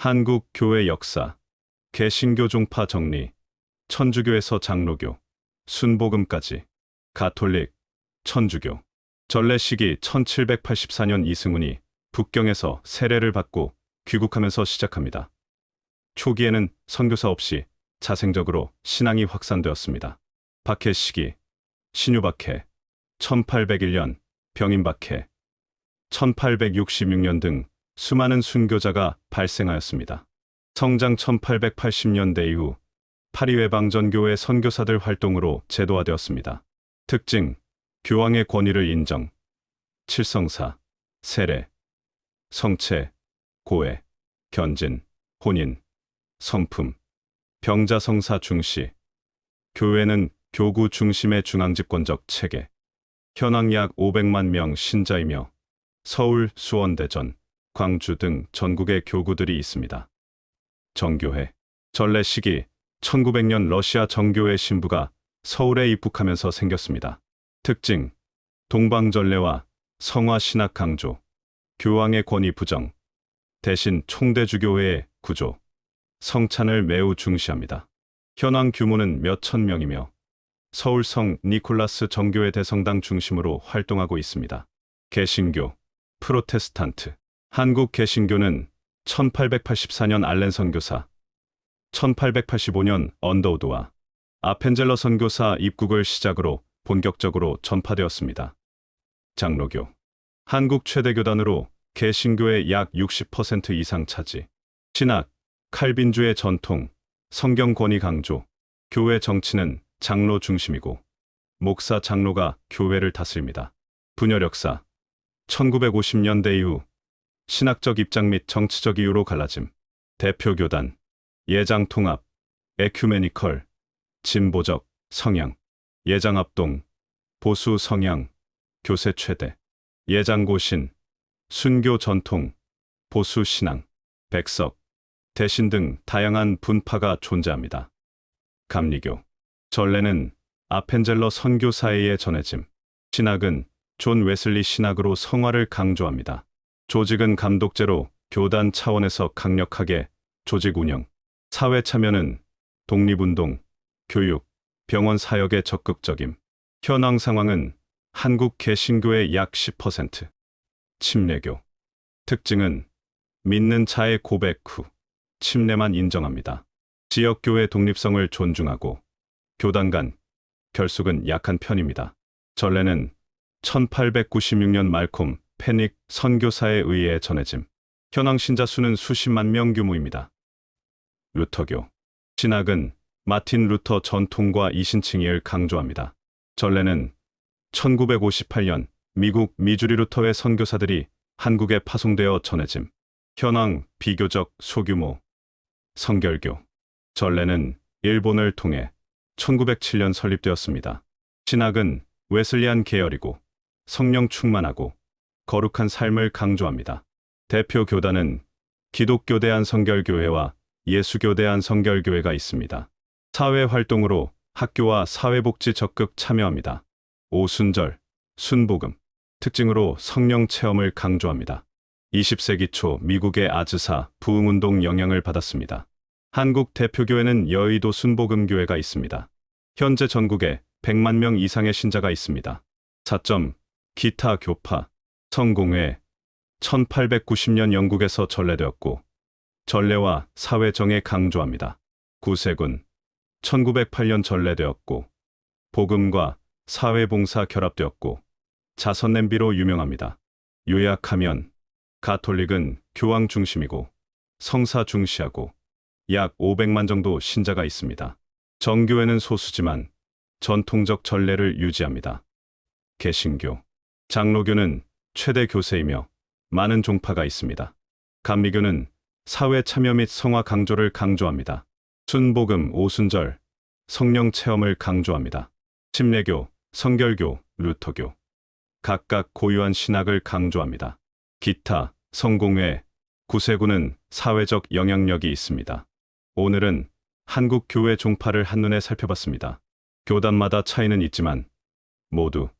한국 교회 역사, 개신교 종파 정리, 천주교에서 장로교, 순복음까지, 가톨릭, 천주교. 전래 시기 1784년 이승훈이 북경에서 세례를 받고 귀국하면서 시작합니다. 초기에는 선교사 없이 자생적으로 신앙이 확산되었습니다. 박해 시기, 신유박해, 1801년 병인박해, 1866년 등 수많은 순교자가 발생하였습니다. 성장 1880년대 이후 파리외방전교회 선교사들 활동으로 제도화되었습니다. 특징, 교황의 권위를 인정, 칠성사, 세례, 성체, 고해, 견진, 혼인, 성품, 병자성사 중시, 교회는 교구 중심의 중앙집권적 체계, 현황 약 500만 명 신자이며 서울, 수원, 대전, 광주 등 전국의 교구들이 있습니다. 정교회, 전래 시기 1900년 러시아 정교회 신부가 서울에 입국하면서 생겼습니다. 특징, 동방전례와 성화 신학 강조, 교황의 권위 부정, 대신 총대주교회의 구조, 성찬을 매우 중시합니다. 현황 규모는 몇 천 명이며 서울성 니콜라스 정교회 대성당 중심으로 활동하고 있습니다. 개신교, 프로테스탄트, 한국 개신교는 1884년 알렌 선교사, 1885년 언더우드와 아펜젤러 선교사 입국을 시작으로 본격적으로 전파되었습니다. 장로교, 한국 최대 교단으로 개신교의 약 60% 이상 차지, 신학, 칼빈주의 전통, 성경 권위 강조, 교회 정치는 장로 중심이고 목사 장로가 교회를 다스립니다. 분열 역사 1950년대 이후 신학적 입장 및 정치적 이유로 갈라짐 대표 교단 예장 통합 에큐메니컬 진보적 성향 예장 합동 보수 성향 교세 최대 예장 고신 순교 전통 보수 신앙 백석 대신 등 다양한 분파가 존재합니다. 감리교 전례는 아펜젤러 선교사회에 전해짐. 신학은 존 웨슬리 신학으로 성화를 강조합니다. 조직은 감독제로 교단 차원에서 강력하게 조직 운영. 사회 참여는 독립운동, 교육, 병원 사역에 적극적임. 현황 상황은 한국 개신교의 약 10%. 침례교. 특징은 믿는 자의 고백 후 침례만 인정합니다. 지역교회 독립성을 존중하고 교단 간 결속은 약한 편입니다. 전례는 1896년 말콤 페닉 선교사에 의해 전해짐. 현황 신자 수는 수십만 명 규모입니다. 루터교. 신학은 마틴 루터 전통과 이신칭의를 강조합니다. 전례는 1958년 미국 미주리 루터의 선교사들이 한국에 파송되어 전해짐. 현황 비교적 소규모. 성결교. 전례는 일본을 통해 1907년 설립되었습니다. 신학은 웨슬리안 계열이고 성령 충만하고 거룩한 삶을 강조합니다. 대표 교단은 기독교 대한 성결교회와 예수교 대한 성결교회가 있습니다. 사회 활동으로 학교와 사회복지 적극 참여합니다. 오순절, 순복음, 특징으로 성령 체험을 강조합니다. 20세기 초 미국의 아즈사 부흥운동 영향을 받았습니다. 한국 대표교회는 여의도 순복음교회가 있습니다. 현재 전국에 100만 명 이상의 신자가 있습니다. 4점 기타 교파 성공회 1890년 영국에서 전래되었고 전례와 사회정에 강조합니다. 구세군 1908년 전래되었고 복음과 사회봉사 결합되었고 자선 냄비로 유명합니다. 요약하면 가톨릭은 교황 중심이고 성사 중시하고 약 500만 정도 신자가 있습니다. 정교회는 소수지만 전통적 전례를 유지합니다. 개신교, 장로교는 최대 교세이며 많은 종파가 있습니다. 감리교는 사회 참여 및 성화 강조를 강조합니다. 순복음, 오순절, 성령 체험을 강조합니다. 침례교, 성결교, 루터교 각각 고유한 신학을 강조합니다. 기타, 성공회, 구세구는 사회적 영향력이 있습니다. 오늘은 한국 교회 종파를 한눈에 살펴봤습니다. 교단마다 차이는 있지만 모두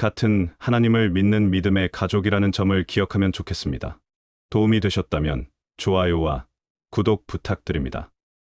같은 하나님을 믿는 믿음의 가족이라는 점을 기억하면 좋겠습니다. 도움이 되셨다면 좋아요와 구독 부탁드립니다.